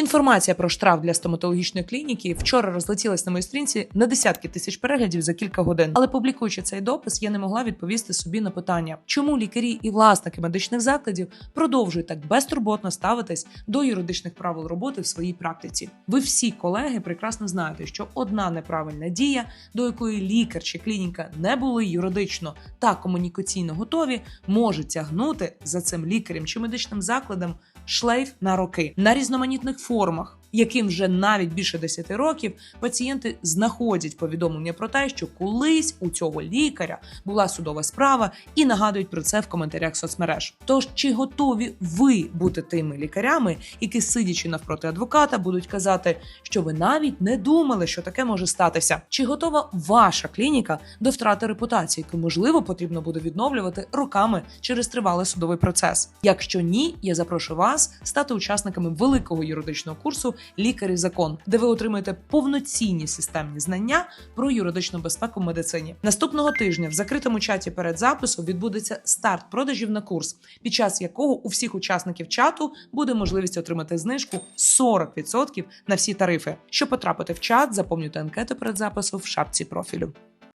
Інформація про штраф для стоматологічної клініки вчора розлетілась на моїй сторінці на десятки тисяч переглядів за кілька годин. Але публікуючи цей допис, я не могла відповісти собі на питання, чому лікарі і власники медичних закладів продовжують так безтурботно ставитись до юридичних правил роботи в своїй практиці. Ви всі колеги прекрасно знаєте, що одна неправильна дія, до якої лікар чи клініка не були юридично та комунікаційно готові, може тягнути за цим лікарем чи медичним закладом шлейф на роки на різноманітних формах, яким вже навіть більше 10 років пацієнти знаходять повідомлення про те, що колись у цього лікаря була судова справа і нагадують про це в коментарях соцмереж. Тож чи готові ви бути тими лікарями, які сидячи навпроти адвоката, будуть казати, що ви навіть не думали, що таке може статися? Чи готова ваша клініка до втрати репутації, яку можливо потрібно буде відновлювати роками через тривалий судовий процес? Якщо ні, я запрошую вас стати учасниками великого юридичного курсу Лікарі закон, де ви отримаєте повноцінні системні знання про юридичну безпеку в медицині. Наступного тижня в закритому чаті перед записом відбудеться старт продажів на курс, під час якого у всіх учасників чату буде можливість отримати знижку 40% на всі тарифи. Щоб потрапити в чат, заповнюйте анкету перед записом в шапці профілю.